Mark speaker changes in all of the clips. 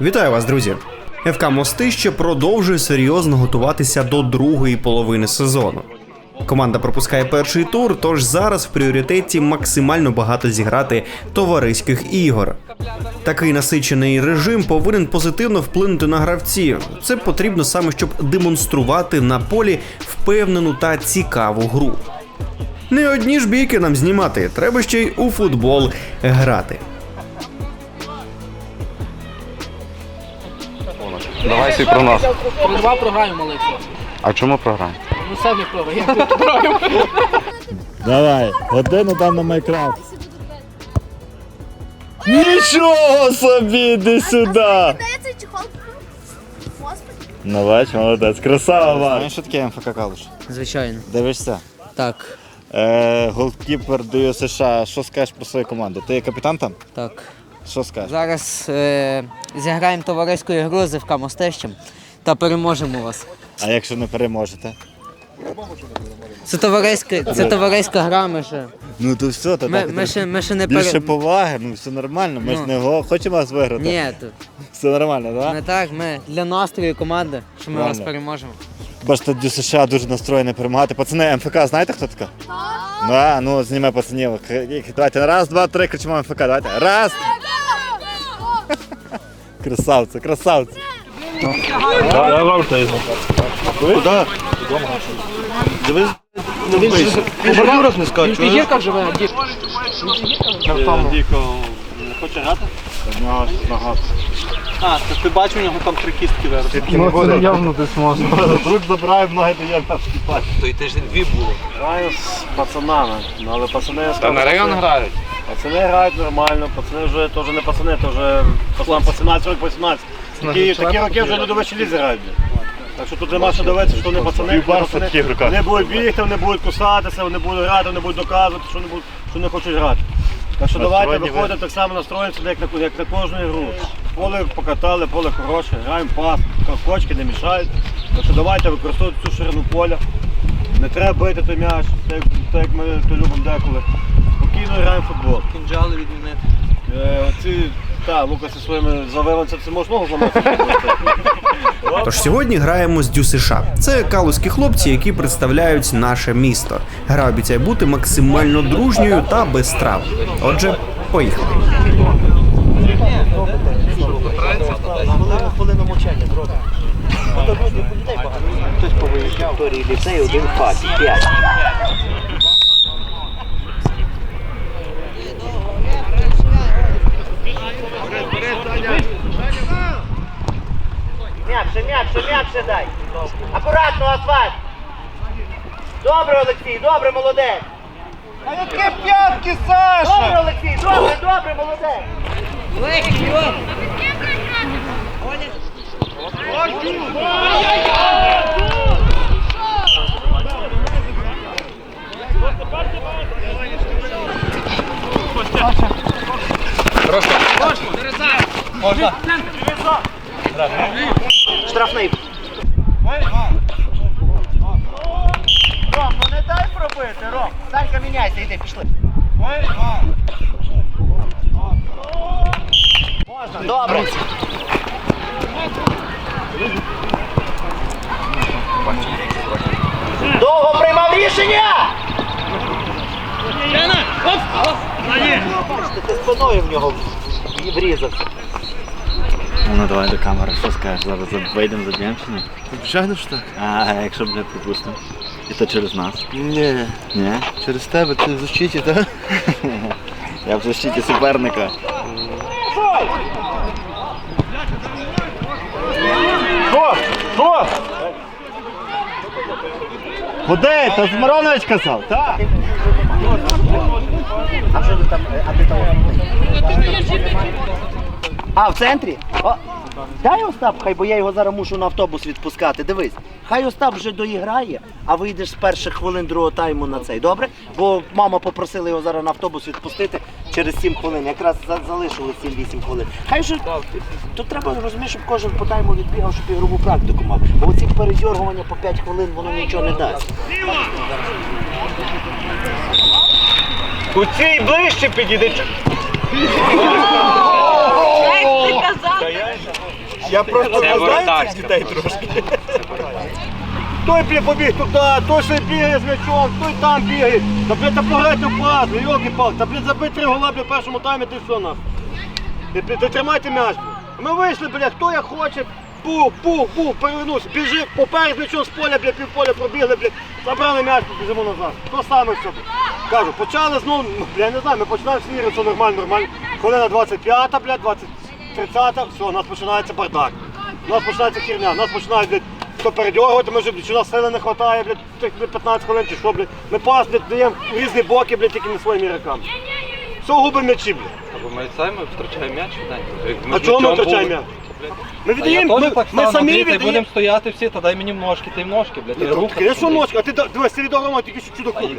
Speaker 1: Вітаю вас, друзі! ФК Мостище продовжує серйозно готуватися до другої половини сезону. Команда пропускає перший тур, тож зараз в пріоритеті максимально багато зіграти товариських ігор. Такий насичений режим повинен позитивно вплинути на гравців. Це потрібно саме, щоб демонструвати на полі впевнену та цікаву гру. Не одні ж бійки нам знімати, треба ще й у футбол грати.
Speaker 2: Давай всі про нас.
Speaker 3: Про два програємо, Олексій.
Speaker 2: А чому програма?
Speaker 3: Ну самі програємо.
Speaker 4: Давай, годину там на Майкрафт. Нічого собі, іди сюди!
Speaker 5: Де чехол? Господи.
Speaker 4: Ну бач, молодець, красава Вар.
Speaker 6: Знаєш, що таке МФК Калуш?
Speaker 3: Звичайно.
Speaker 6: Дивишся?
Speaker 3: Так,
Speaker 6: Е, голкіпер ДЮСШ, США. Що скажеш про свою команду? Ти є капітан там?
Speaker 3: так.
Speaker 6: Що скажеш?
Speaker 3: Зараз е, зіграємо товариську ігру з ФК Мостищем та переможемо вас.
Speaker 6: А якщо не переможете?
Speaker 3: Це товариська, це товариська гра, ми ще.
Speaker 6: Ну то все, то
Speaker 3: Ми,
Speaker 6: так.
Speaker 3: ми, ще, ми ще не
Speaker 6: Більше
Speaker 3: пере...
Speaker 6: поваги, ну все нормально. Ми ж
Speaker 3: Ну.
Speaker 6: не го- хочемо вас виграти.
Speaker 3: Ні, то
Speaker 6: Все нормально, так?
Speaker 3: не так, ми для настрою команди, що ми вас переможемо.
Speaker 6: Бачите, ДЮСШ США дуже настроєне перемагати. Пацани, МФК, знаєте хто така? Так. Ну, зніме пацанів. Давайте, раз, два, три, кричимо МФК, давайте. Раз! Красавці, красавці.
Speaker 3: Він в пігірках живе, дід.
Speaker 7: А, то ти бачив, у нього там три кістки виросли.
Speaker 4: Ну це явно десь можна.
Speaker 6: Друг забирає ноги, дає перший пак.
Speaker 7: То й тиждень дві було.
Speaker 8: Граю з пацанами, ну, але пацани
Speaker 2: Та на район грають.
Speaker 8: Пацани грають нормально, пацани вже теж не пацани, то вже пацанам по 17 років, по 18. Такі, такі роки вже люди вищі лізи грають. Так що тут нема що дивитися, що вони пацани, пацани. Вони будуть бігти, вони будуть кусатися, вони будуть грати, вони будуть доказувати, що вони, будуть, що вони хочуть грати. Так що давайте виходимо так само настроїмося, як на, як на кожну ігру. Поле покатали, поле хороше, граємо пас, кочки не мішають. Так що давайте використовуйте цю ширину поля. Не треба бити той м'яч, так, так як ми то любимо деколи. Спокійно граємо в футбол.
Speaker 7: Кінжали відмінити.
Speaker 8: Е, Оці, та, Лука зі своїми завиванцями, це можна ногу зламати?
Speaker 1: Тож сьогодні граємо з ДЮСШ. Це калузькі хлопці, які представляють наше місто. Гра обіцяє бути максимально дружньою та без трав. Отже, поїхали.
Speaker 7: Хвилину мовчання зробимо. Хтось повиїжджав. Вікторії ліцей, один хаті. П'ять.
Speaker 9: М'якше, м'якше, м'якше дай. Акуратно, асфальт. Добре, Олексій, добре, молодець. А яке п'ятки, Саша? Добре, Олексій, добре, добре, молодець. Штрафний. Ром, ну не дай пробити, Ром. Санька, міняйся, йди, пішли. Можна, добре. Довго приймав рішення! Ти спиною в нього врізався.
Speaker 6: Ну давай до камери, що скажеш? Зараз за- вийдемо за Дємчини.
Speaker 8: Звичайно ж так.
Speaker 6: А якщо б не пропустимо? І то через нас.
Speaker 8: Ні,
Speaker 6: Ні?
Speaker 8: через тебе ти в защиті, так?
Speaker 6: Я в защиті суперника.
Speaker 8: Що? Що? Куди? Та Змаронович казав, так?
Speaker 9: А що ти там, е, а ти там? А, в центрі? О, дай Остап, хай, бо я його зараз мушу на автобус відпускати. Дивись, хай Остап вже доіграє, а вийдеш з перших хвилин другого тайму на цей, добре? Бо мама попросила його зараз на автобус відпустити через 7 хвилин. Якраз за- залишилось 7-8 хвилин. Хай вже тут треба розуміти, щоб кожен по тайму відбігав, щоб ігрову практику мав. Бо оці передьоргування по 5 хвилин воно нічого не дасть.
Speaker 8: У цій ближче підійди. Я просто знаю цих дітей трошки. Той бля, побіг туди, той ще бігає з м'ячом, той там бігає. Та блядь, та пограйте в пас, ну йоки палки та блядь, забий три гола бля, в першому таймі, ти все нахуй. Ти, ти, ти тримайте м'яч. бля. Ми вийшли, блядь, хто як хоче, пух, пух, пух, перевернувся, біжи, поперед м'ячом з поля, блядь, півполя пробігли, блядь, забрали м'яч, біжимо назад. То саме все. блядь. Кажу, почали знову, ну, бля, не знаю, ми починаємо всі все нормально, нормально. Хвилина 25, блядь, 20, 30, все, у нас починається бардак. У нас починається херня, у нас починають, блядь, хто передьоргувати, ми вже, блядь, чи у нас сили не вистачає, блядь, тих, блядь, 15 хвилин чи що, блядь. Ми пас, блядь, даємо в різні боки, блядь, тільки не своїми ігроками. Все губимо м'ячі, блядь.
Speaker 2: Або ми самі втрачаємо м'яч,
Speaker 8: А чого ми втрачаємо м'яч? Ми віддаємо, ми, ми самі віддаємо.
Speaker 7: будемо стояти всі, та дай мені в ножки, ти в ножки, блядь, ти рухай.
Speaker 8: Ти що ножка, а ти да- дивись, ти віддав тільки що чудо блядь.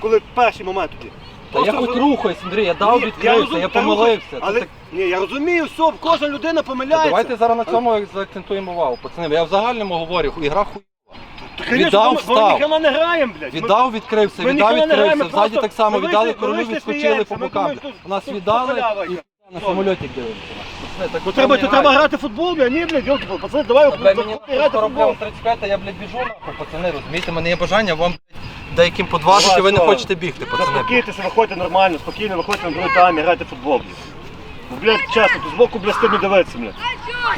Speaker 8: Коли перший момент тоді.
Speaker 7: Та я хоч рухаюсь, Андрій, я дав
Speaker 8: Ні,
Speaker 7: відкрився,
Speaker 8: розум-
Speaker 7: я
Speaker 8: та
Speaker 7: помилився.
Speaker 8: рухай,
Speaker 7: Це
Speaker 8: Але
Speaker 7: так-
Speaker 8: ні, я розумію, все, кожна людина помиляється.
Speaker 7: Давайте зараз на цьому заакцентуємо увагу, пацани. Я в загальному говорю, ігра хуй.
Speaker 8: Та, конечно,
Speaker 7: віддав,
Speaker 8: ми- Ми
Speaker 7: встав.
Speaker 8: не граємо, блядь. Ми-
Speaker 7: Віддав, відкрився,
Speaker 8: ми
Speaker 7: віддав,
Speaker 8: не
Speaker 7: відкрився.
Speaker 8: граємо,
Speaker 7: Ззаді
Speaker 8: просто
Speaker 7: так само
Speaker 8: ми
Speaker 7: віддали
Speaker 8: вийшли-
Speaker 7: королю,
Speaker 8: вийшли
Speaker 7: відскочили
Speaker 8: сміємося,
Speaker 7: по
Speaker 8: ми
Speaker 7: бокам.
Speaker 8: думаємо, що
Speaker 7: Нас
Speaker 8: тут
Speaker 7: віддали
Speaker 8: халява
Speaker 7: і на самольоті дивимося. Пацани, так
Speaker 8: Ну треба, то треба грати в футбол, блядь. Ні, блядь, йолки, пацани, давай
Speaker 7: Бля, мені
Speaker 8: грати в футбол.
Speaker 7: 35, а я, блядь, біжу нахуй, пацани, розумієте, мене є бажання вам, блядь, деяким по 20, і ви не хочете бігти, пацани.
Speaker 8: Заспокійтеся, виходьте нормально, спокійно, виходьте на другий таймі, грайте в футбол, блядь. Ну, блядь, чесно, тут збоку, блядь, стидно дивитися, блядь.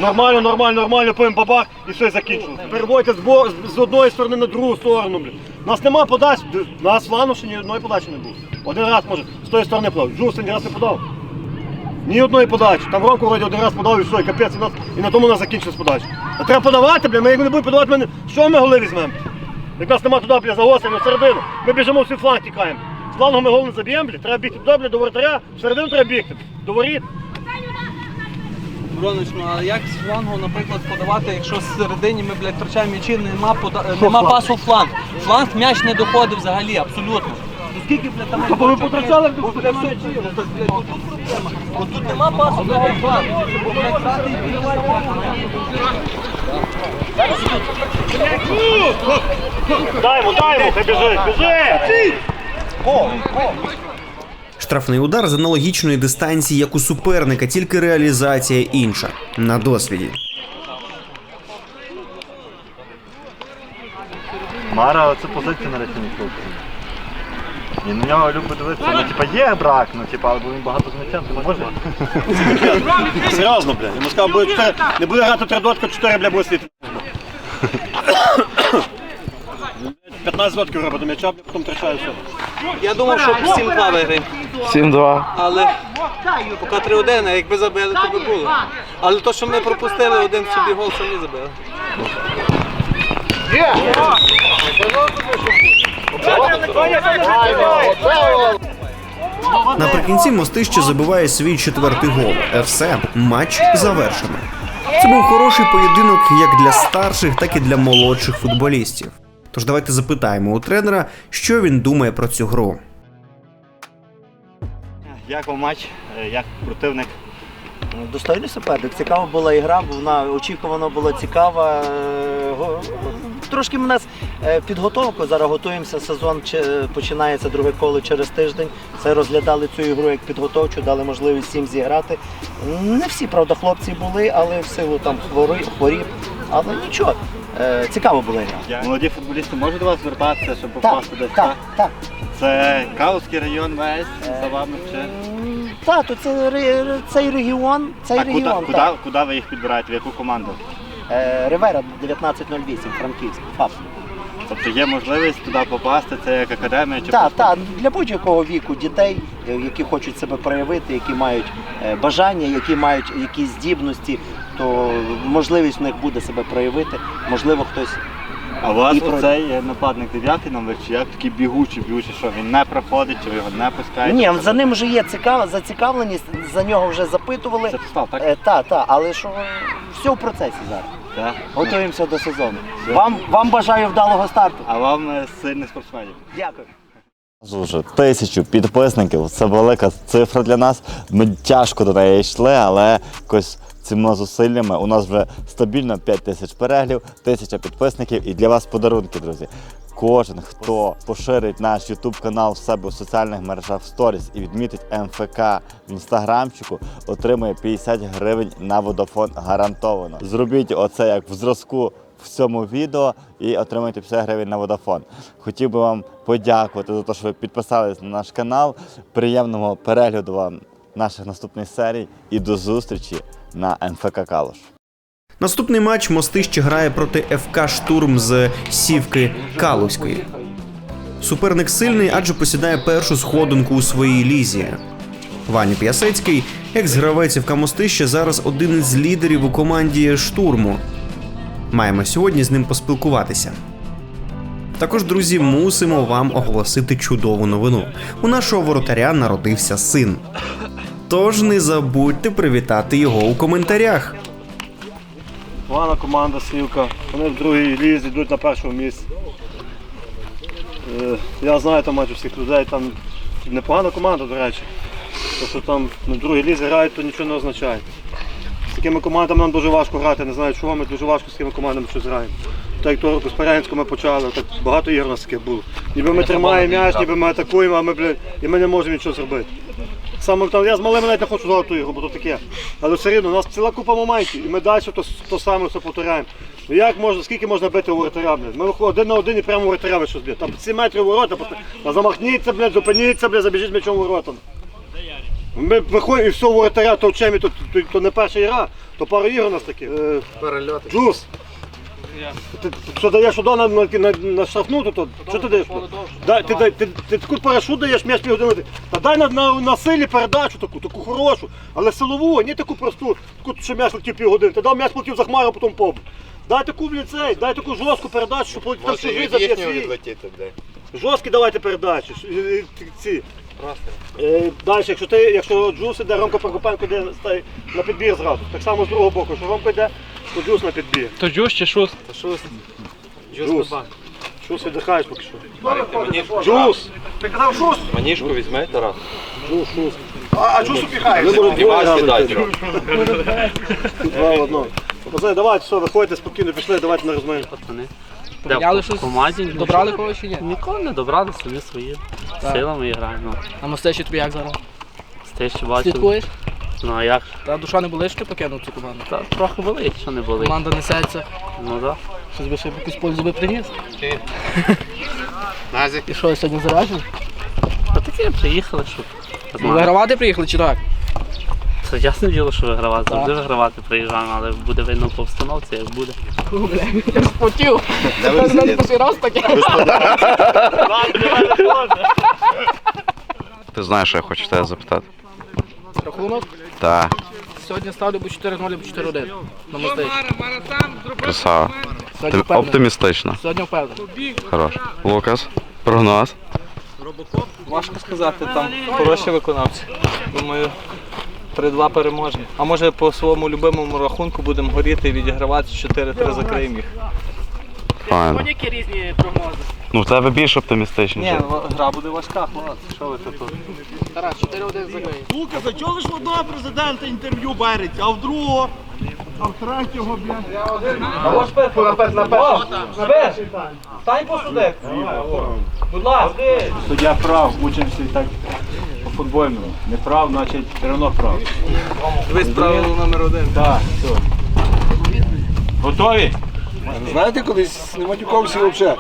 Speaker 8: Нормально, нормально, нормально, потім бабах і все закінчилось. Переводьте з, бо- з одної сторони на другу сторону, блядь. У нас нема подач, у нас флану ще ні одної подачі не було. Один раз, може, з тої сторони подав. Жустин раз не подав. Ні одної подачі. Там Ромко вроді один раз подав і все, і капець, і, нас, і на тому у нас закінчилась подача. А треба подавати, бля, ми як не будемо подавати, ми, не- що ми голи візьмемо? Як нас нема туди, бля, загострено, в середину. Ми біжимо всі фланг тікаємо. З флангу ми гол не заб'ємо, бля, треба бігти туди, бля, до воротаря, в середину треба бігти. До воріт.
Speaker 7: Бронич, ну а як з флангу, наприклад, подавати, якщо всередині ми, блядь, втрачаємо м'ячі, нема, пода... нема пасу в фланг. Фланг м'яч не доходить взагалі, абсолютно. Ну скільки, блядь, там...
Speaker 8: Тобто ви потрачали в
Speaker 7: Бо, блядь, все, так, блядь, тут проблема. От тут нема пасу, блядь, в фланг. Бо, блядь, грати і підривати.
Speaker 8: Дай дай йому, хай біжить, біжи!
Speaker 1: Штрафний удар з аналогічної дистанції, як у суперника, тільки реалізація інша на досвіді.
Speaker 6: Мара оцю позицію на речі не І на нього любить дивитися. Ну, типа, є брак, ну типа, але він багато з м'ячем, то може.
Speaker 8: Серйозно, бля. Йому сказав, буде 4, не буде грати три дотка, 4, бля, буде слід. 15 дотків робить до м'яча, бля, потім втрачає все.
Speaker 7: Я думав, що 7-2 виграємо.
Speaker 2: 7-2.
Speaker 7: Але поки 3-1, а якби забили, то би було. Але то, що ми пропустили один собі гол, самі забили.
Speaker 1: Наприкінці мостище забиває свій четвертий гол. Е, Все, матч завершено. Це був хороший поєдинок як для старших, так і для молодших футболістів. Тож давайте запитаємо у тренера, що він думає про цю гру.
Speaker 6: Як вам матч, Е, як противник?
Speaker 9: Достойний суперник. Цікава була ігра, вона очікувано була цікава. Е, Трошки в нас е, підготовка. Зараз готуємося. Сезон починається друге коло через тиждень. Це розглядали цю ігру як підготовчу, дали можливість всім зіграти. Не всі, правда, хлопці були, але в силу там хвори, хворіб. Але нічого, е, цікава була ігра.
Speaker 6: Молоді футболісти можуть до вас звертатися, щоб попасти десь?
Speaker 9: так, так.
Speaker 6: Це Каутський район весь, за вами чи?
Speaker 9: Так, то це цей регіон, цей
Speaker 6: А
Speaker 9: регіон.
Speaker 6: куди,
Speaker 9: так.
Speaker 6: куди ви їх підбираєте, в яку команду?
Speaker 9: Ривера 1908, Франківськ, ФАП.
Speaker 6: Тобто є можливість туди попасти, це як академія чи
Speaker 9: Так, так, для будь-якого віку дітей, е, які хочуть себе проявити, які мають е, бажання, які мають якісь здібності, то можливість в них буде себе проявити. Можливо, хтось
Speaker 6: А у вас
Speaker 9: І про-
Speaker 6: оцей е, нападник дев'ятий номер, чи як такий бігучий, бігучий, що він не проходить, чи ви його не пускаєте?
Speaker 9: ні, за ним вже є цікава зацікавленість, за нього вже запитували.
Speaker 6: Це писав, так?
Speaker 9: Е, Так, так, але що все в процесі зараз.
Speaker 6: Так.
Speaker 9: Готуємося до сезону. Вам, вам бажаю вдалого старту.
Speaker 6: А вам е, сильних спортсменів.
Speaker 9: Дякую.
Speaker 6: Вже тисячу підписників. Це велика цифра для нас. Ми тяжко до неї йшли, але якось цими зусиллями у нас вже стабільно 5 тисяч переглів, тисяча підписників і для вас подарунки, друзі. Кожен, хто поширить наш YouTube канал в себе у соціальних мережах в сторіс і відмітить МФК в інстаграмчику, отримує 50 гривень на водофон гарантовано. Зробіть оце як в зразку в цьому відео і отримуйте 50 гривень на водофон. Хотів би вам подякувати за те, що ви підписались на наш канал. Приємного перегляду вам наших наступних серій і до зустрічі на МФК Калуш.
Speaker 1: Наступний матч Мостище грає проти ФК Штурм з Сівки Калузької. Суперник сильний, адже посідає першу сходинку у своїй лізі. Ваня П'ясецький, екс-гравець ФК Мостище, зараз один із лідерів у команді штурму. Маємо сьогодні з ним поспілкуватися. Також, друзі, мусимо вам оголосити чудову новину. У нашого воротаря народився син. Тож не забудьте привітати його у коментарях.
Speaker 8: Погана команда Сівка. Вони в другій лізі йдуть на першому місці. Е, Я знаю там майже всіх людей, там непогана команда, до речі. То, що там на другій лізі грають, то нічого не означає. З такими командами нам дуже важко грати, не знаю чого, ми дуже важко з такими командами щось граємо. Так як того року з Парянськом ми почали, так багато ігор у нас таких було. Ніби ми тримаємо м'яч, ніби ми атакуємо, а ми, блядь, і ми не можемо нічого зробити. Саме там, я з малими навіть не хочу ту ігру, бо то таке. Але все рівно, у нас ціла купа моментів, і ми далі то, то саме все повторяємо. Ну як можна, скільки можна бити у воротаря, блядь? Ми виходимо один на один і прямо у воротаря ви щось б'є. Там 7 метрів ворота, а замахніться, блядь, зупиніться, блядь, забіжіть м'ячом у ворота. Ми виходимо і все у воротаря товчемо, і то, то, то, не перша ігра, то пару ігор у нас таких. Е, Перельоти. Джус. Ти, ти що даєш удар на, на, на, на штрафну, то, то що ти даєш? Дай, ти, дай, ти, ти, таку парашут даєш м'яч півгодини. Та дай на, на, на силі передачу таку, таку хорошу, але силову, не таку просту, таку, що м'яч летів півгодини. Ти дав м'яч летів за хмару, потім поб. Дай таку в ліцей, дай таку жорстку передачу, щоб там всю жизнь за свій. Жорсткі давайте передачі. ш- е, е, Ці. Е, Далі, якщо ти, якщо Джус іде, Ромко Прокопенко йде стай- на підбір зразу. Так само з другого боку, якщо Ромко йде, то Джус на підбір.
Speaker 7: То джуш чи шус? Шус.
Speaker 8: Джус. Шус віддихаєш поки що. Джус! Ти казав шус?
Speaker 2: Маніжку візьми, Тарас.
Speaker 8: Джус, шус. А, а Джус упіхає. Ми можемо двоє
Speaker 2: Дівайся
Speaker 8: грати.
Speaker 2: дати.
Speaker 8: Два в одного. Пацани, давайте, все, виходьте спокійно, пішли, давайте на розмову.
Speaker 7: Поміняли щось?
Speaker 10: Помазі,
Speaker 7: Добрали когось чи ні?
Speaker 10: Ніколи не добрали, самі свої. Силами граємо.
Speaker 7: А мостечі тобі як зараз?
Speaker 10: Ти ще бачив.
Speaker 7: Слідкуєш?
Speaker 10: Ну а як?
Speaker 7: Та душа не болить, що ти покинув цю команду?
Speaker 10: Та трохи болить, що не болить.
Speaker 7: Команда несеться.
Speaker 10: Ну так.
Speaker 7: Щось би ще б якусь пользу би приніс. І що, сьогодні заражений?
Speaker 10: Та таке приїхали, щоб.
Speaker 7: Ну, Вигравати приїхали чи так?
Speaker 10: Це ясне діло, що вигравати. Завжди вигравати приїжджаємо, але буде видно по обстановці, як буде.
Speaker 7: Я спотів. Таке.
Speaker 2: Ти знаєш, що я хочу тебе запитати?
Speaker 7: Рахунок.
Speaker 2: Так,
Speaker 7: Сьогодні ставлю або 4-0, або 4-1. На
Speaker 2: красава.
Speaker 7: Сьогодні впевнений.
Speaker 2: Оптимістично.
Speaker 7: Сьогодні впевнений.
Speaker 2: Хорош. Лукас, прогноз.
Speaker 7: Важко сказати, там хороші виконавці. Думаю, 3-2 переможемо. А може по своєму любимому рахунку будемо горіти і відігравати 4-3 закриємо їх.
Speaker 2: Файно.
Speaker 7: Які різні прогнози?
Speaker 2: Ну в тебе більш оптимістичніше.
Speaker 7: Ні, ну, гра буде важка, хлопці. Що ви тут? Тарас, 4-1 закриємо.
Speaker 8: Лукас, а чого ж в одного президента інтерв'ю береться, а в другого? А в третього, блядь.
Speaker 7: А ваш перший на перший. На перший. Стань посуди. Будь ласка.
Speaker 8: Суддя прав, учимося так по футбольному. Не прав, значить все одно прав.
Speaker 7: Дивись правило номер один.
Speaker 8: Так, все. Готові?
Speaker 11: Знаєте, колись не матюкався взагалі.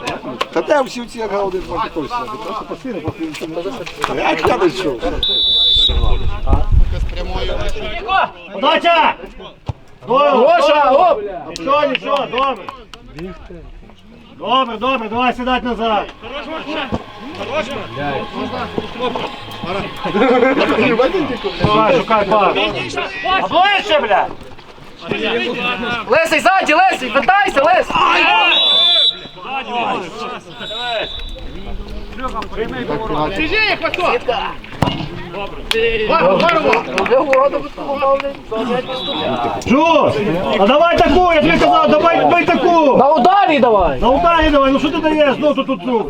Speaker 11: Та де всі ці як галди матюкався? Просто постійно, постійно. Як я не йшов?
Speaker 8: Подача! Гоша, оп! Нічого, нічого, добре. Добре, добре, давай сідати назад. Давай, шукай пас. А ближче, блядь!
Speaker 7: Лесий, ззаді, Лесий, питайся, Лесий.
Speaker 8: Джус! А давай таку, я тобі казав, давай бий таку!
Speaker 7: На ударі давай.
Speaker 8: На ударі давай, ну що ти даєш? Ну тут тут тут.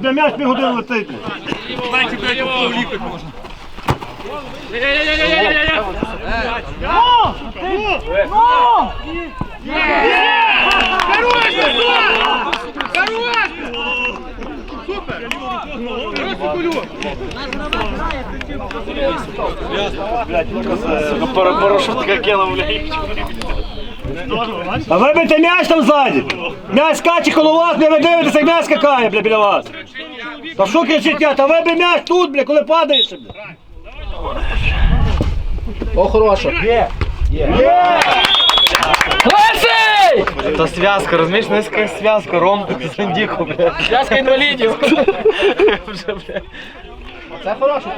Speaker 8: Де м'яч півгодини летить. А вибийте м'яч там ззаді! М'яч скаче коло вас, не ви дивитеся, як м'яч скакає, бля, біля вас! Та що кричите? Та вибий м'яч тут, бля, коли падаєш, бля!
Speaker 7: О, хороша. Є. То зв'язка, розумієш, низька зв'язка, ромбик, сандіку, блядь. Зв'язка інвалідів. Це хороша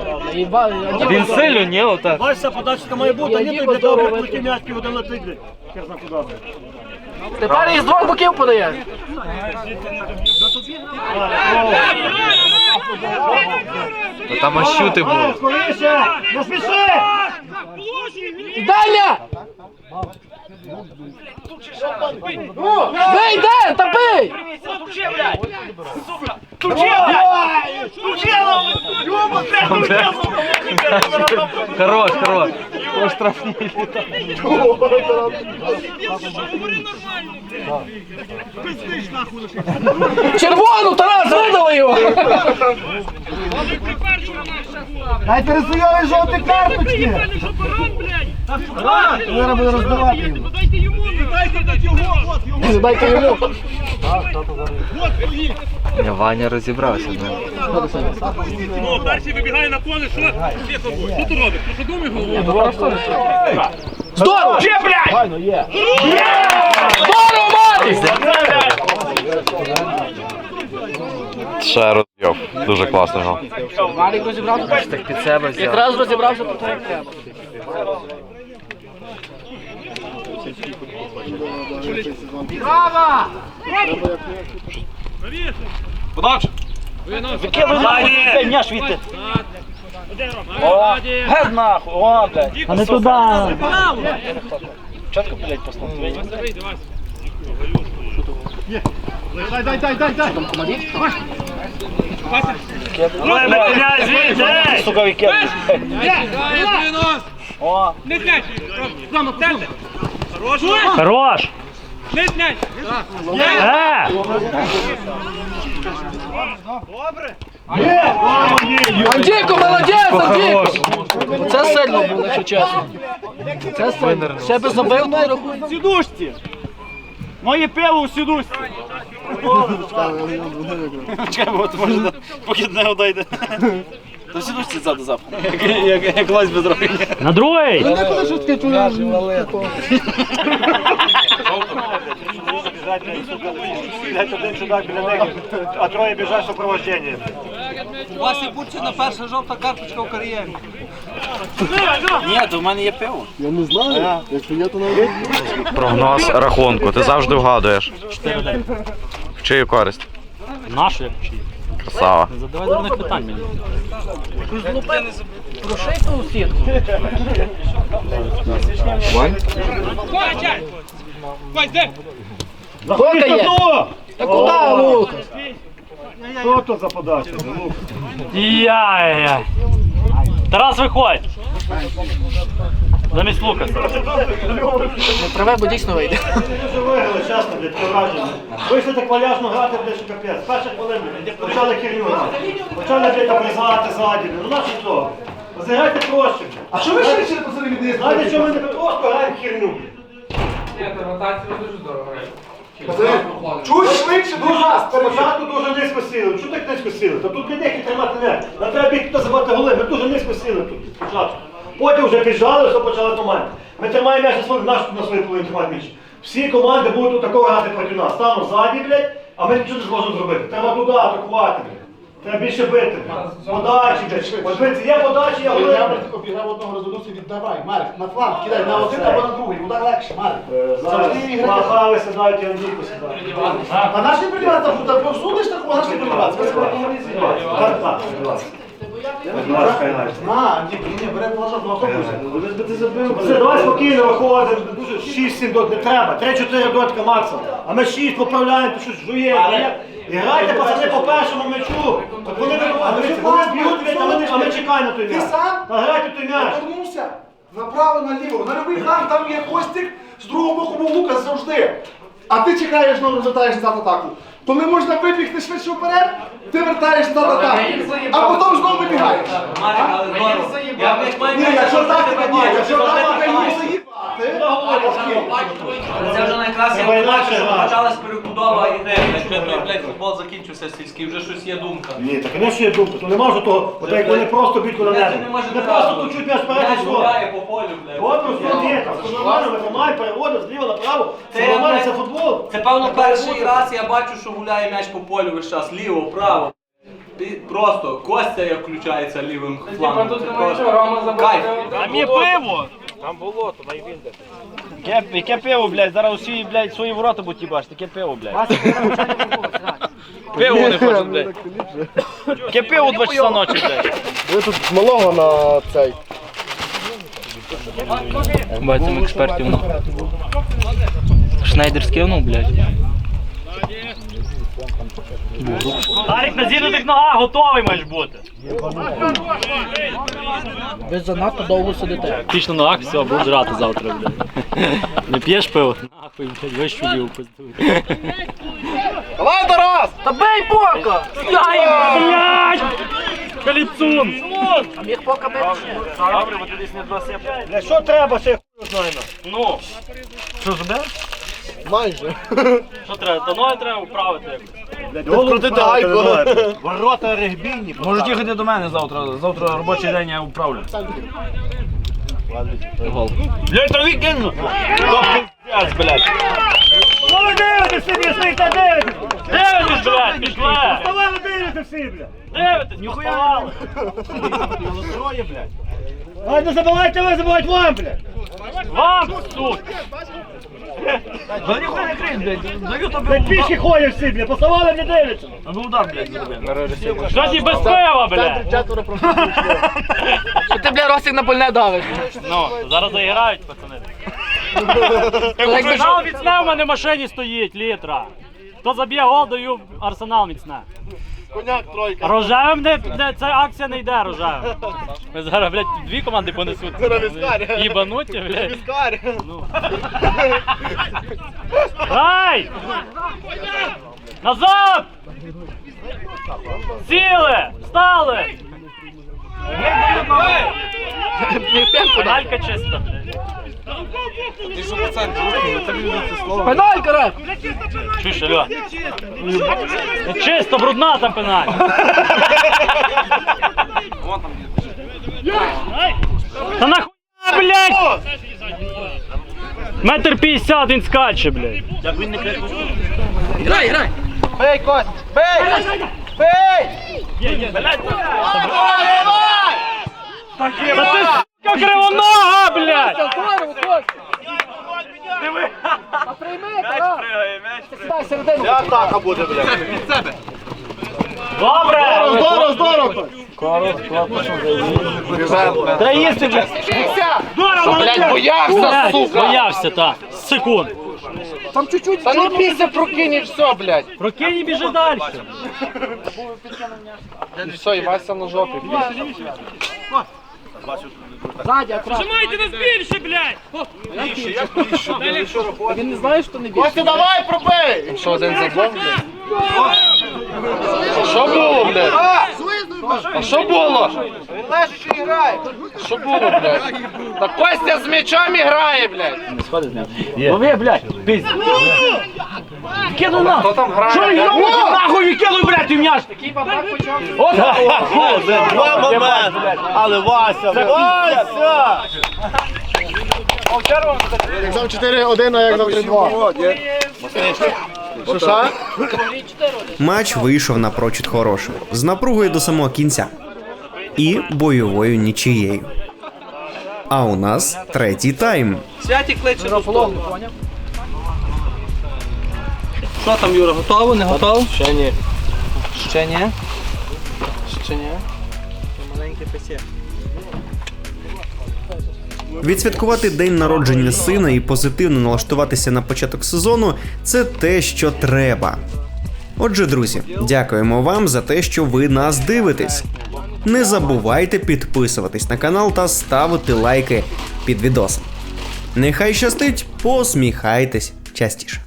Speaker 7: Він сильно, ні, отак.
Speaker 8: Бачиш, подачка має бути, а ні ти, бля, добре, крути м'яч, півгодин летить, бля. Хер зна куди.
Speaker 7: Тепер із двох боків подає. Там аж щути було.
Speaker 8: Скоріше! Не спіши!
Speaker 7: Далі! Бей, де? Та бей! Хорош, хорош. Ось штрафні. Червону, Тарас, видали його!
Speaker 8: Дайте рисуйові жовті карточки! Зараз буде роздавати йому.
Speaker 7: Дайте йому.
Speaker 12: Ваня розібрався.
Speaker 13: Ну, перший вибігає на поле, що? Що ти робиш? Ти що думаєш головою?
Speaker 7: Здорово! Ще, блядь! Здорово, Марі!
Speaker 2: Ще розйоб. Дуже класний гол.
Speaker 7: Марік розібрався? Так під себе взяв. Якраз розібрався, то як Браво!
Speaker 13: Подача!
Speaker 8: Викидай м'яч відти! О, геть нахуй, о, блядь! А не туди! Чітко, блядь, поставити. Дай, дай, дай, дай, дай! Вибити м'яч звідти! Сука, викидай! О!
Speaker 13: Не м'яч! Рома! Хорош!
Speaker 8: Хорош!
Speaker 13: Не!
Speaker 7: Андрійко, молодець, Андрійко! Це сильно було, якщо чесно. Це сильно. Ще би забив, то рахуй.
Speaker 8: Сідушці! Моє пиво у сідушці! Чекай, от може поки не одійде. То сідушці ззаду запхне. Як, лось без роги. На другий! Блять, один чудак біля них, а троє біжать супроводження.
Speaker 7: Вася Бурчина перша жовта карточка в кар'єрі.
Speaker 8: Ні, то в мене є пиво.
Speaker 2: Прогноз рахунку. Ти завжди вгадуєш. В чию користь?
Speaker 8: Нашу як чи?
Speaker 2: Красава.
Speaker 8: Задавай дурних питань мені.
Speaker 7: Прошей ту сітку.
Speaker 13: Бачай!
Speaker 7: Лука є. Та куди, Лука?
Speaker 8: Що то за подача?
Speaker 7: Яй-яй. Тарас, виходь. Замість Лукаса. Не праве, бо дійсно вийде.
Speaker 8: Чесно, блядь, таке. Вийшли так валяжно грати, блядь, що капець. Перша хвилина, блядь, почали херню грати. Почали, блядь, обрізати ззаді. Ну на що то? Зіграйте проще, блядь. А що ви швидше посили від них? Знаєте, що ми не просто граємо херню, блядь. Чуть швидше, дуже спочатку дуже низько сіли. Чого так низько сіли? Та тут людей тримати не. Нам треба бігти та забати голи. Ми дуже низько сіли тут спочатку. Потім вже піджали, все почали команди. Ми тримаємо м'яч на свою нашу на своїй половині тримати м'яч. Всі команди будуть такого грати проти нас. Стану ззаді, блядь, а ми нічого не зможемо зробити. Треба туди атакувати, блядь. Треба більше бити. Подачі. От дивіться, є подачі, я голи. блядь.
Speaker 11: Обіграв одного резолюцію, віддавай. Марк, на фланг, кидай на один або на другий. Удар легше, Марк.
Speaker 8: Е, Зараз махали, сідають і Андрійку сідають.
Speaker 11: А наш не приймати, там, що ти повсудиш такого, наш не приймати.
Speaker 8: Так, так, будь ласка. Будь ласка, Ігор.
Speaker 11: На, Андрій, ні, бере положок на автобусі.
Speaker 8: Все, давай спокійно виходимо. 6-7 дот не треба. 3-4 дотка максимум. А ми 6 поправляємо, то щось жує. І грайте, пацани, по першому м'ячу. Так вони вибивають, вони б'ють, блядь, а ми, а ми чекаємо на той
Speaker 11: Ти
Speaker 8: м'яч.
Speaker 11: сам
Speaker 8: Та грайте той м'яч.
Speaker 11: повернувся направо наліво. На любий хам там є Костик, з другого боку був Лукас завжди. А ти чекаєш, ну розвертаєш назад атаку. Коли можна вибігти швидше вперед, ти вертаєш на атаку. А потім знову вибігаєш. Ні, якщо так, то ні, якщо так, то не заїбати.
Speaker 7: Це вже найкраще
Speaker 8: Треба інакше
Speaker 7: що почалась перебудова ідеї. Той, блядь, футбол закінчився сільський, вже щось є думка.
Speaker 8: Ні, так не ще є думка, то не може того, от як вони просто
Speaker 7: Блядь,
Speaker 8: небо.
Speaker 7: ти не
Speaker 8: Не просто тут чуть м'яч вперед і що.
Speaker 7: по полю, блядь.
Speaker 8: От просто є там, все нормально, витримай, переводить зліва направо. Це нормально, це футбол.
Speaker 7: Це певно перший раз я бачу, що гуляє м'яч по полю весь час, ліво, право. Просто Костя як включається лівим флангом. Це просто Кайф.
Speaker 8: Там є пиво! Яке, яке пиво, блядь? Зараз усі, блядь, свої ворота будуть їбаш, таке пиво, блядь. Пиво не хочуть, блядь. Яке пиво 2 часа ночі, блядь.
Speaker 11: Ви тут малого на цей.
Speaker 10: Багатьом експертів, ну. Шнайдер скинув, блядь.
Speaker 8: Арік на зігнутих ногах готовий маєш бути.
Speaker 3: Ви занадто довго сидите.
Speaker 10: Піч на ногах, все, буду жрати завтра, блядь. Не п'єш пиво? Нахуй, блядь, вищу ліву пиздуй.
Speaker 11: Давай, Тарас!
Speaker 8: Та бей бока! Ай, блядь! Каліцун!
Speaker 3: А міг поки
Speaker 8: Добре, бо ти десь не досип. Бля, що треба, ще хуй знає. Ну. Що зубе?
Speaker 11: Майже.
Speaker 8: Що треба? До ноги треба вправити якось.
Speaker 11: Відкрутити гайку.
Speaker 8: Ворота регбійні. Можуть їхати до мене завтра. Завтра робочий день я управлю. Блядь, то вікину! То пиздец, блядь. Ну ви дивитесь собі, стоїте, дивитесь! Дивитесь, блядь, пішли! Вставали, дивитесь всі, блядь! Дивитесь, ніхуя! Троє, блядь. Ай, не забувайте ви, забувайте вам, блядь! Вам, сук! Да ніхуя не крить, блядь, даю тобі Блядь, пішки ходять всі, блядь, поставали, не дивляться! А ну удар, блядь, зроби. Що без пива, блядь?
Speaker 11: Четверо просто
Speaker 3: Ти, бля, Ростик на больне давиш.
Speaker 10: Ну, зараз заіграють, пацани. Арсенал міцне в мене в машині стоїть, літра. Хто заб'є гол, даю арсенал міцне.
Speaker 11: Коняк тройка.
Speaker 10: Рожевим не, не, ця акція не йде рожевим. Ми зараз, блядь, дві команди понесуть.
Speaker 11: Зараз віскарь.
Speaker 10: Їбануті, блядь.
Speaker 11: Віскар.
Speaker 10: Ну. Гай! Назад! Сіли! Встали! Пеналька чиста, блядь.
Speaker 3: Пеналька, Рек!
Speaker 10: Чуєш, Альо? Чисто, брудна там пеналь. Та нахуя, блядь! Метр п'ятдесят він скаче, блядь.
Speaker 3: Грай, грай!
Speaker 11: Бей, Кость! Бей! Бей!
Speaker 10: Та ти сука кривонога, блядь!
Speaker 3: Кость! А прийми, Тарас! Сідай середину.
Speaker 11: Атака буде, блядь.
Speaker 10: Добре!
Speaker 11: Здорово, здорово!
Speaker 8: Треба їсти, блядь.
Speaker 11: Блядь, боявся,
Speaker 10: Блядь, боявся, та. Секунд.
Speaker 3: Там чуть-чуть. Та ну після прокинь і все, блядь.
Speaker 10: Прокинь і біжи далі.
Speaker 11: Все, і Вася на жопі.
Speaker 3: Ззаді, аккуратно.
Speaker 13: Нажимайте нас більше, блядь!
Speaker 3: Він не знає, що не більше.
Speaker 11: Костя, давай, пробий! Що, один блядь? Що було, блядь? А що було? Він лежачи грає. Що було, блядь? Та Костя з м'ячом грає, блядь.
Speaker 8: Лови, блядь, пізд. Викидуй нахуй. Хто там грає? Що йому нахуй викидуй, блядь, ти м'яч. Такий бабак почав. От,
Speaker 6: Два моменти. Але Вася, Вася!
Speaker 11: Як зав 4-1, а як зав 3-2. Що, що?
Speaker 1: Матч вийшов напрочуд хорошим, з напругою до самого кінця і бойовою нічиєю. А у нас третій тайм.
Speaker 7: Святі кличе до столу. Що там, Юра, готово, не готово?
Speaker 8: Ще ні.
Speaker 7: Ще ні. Ще ні. Маленьке писє.
Speaker 1: Відсвяткувати день народження сина і позитивно налаштуватися на початок сезону це те, що треба. Отже, друзі, дякуємо вам за те, що ви нас дивитесь. Не забувайте підписуватись на канал та ставити лайки під відосом. Нехай щастить, посміхайтесь частіше.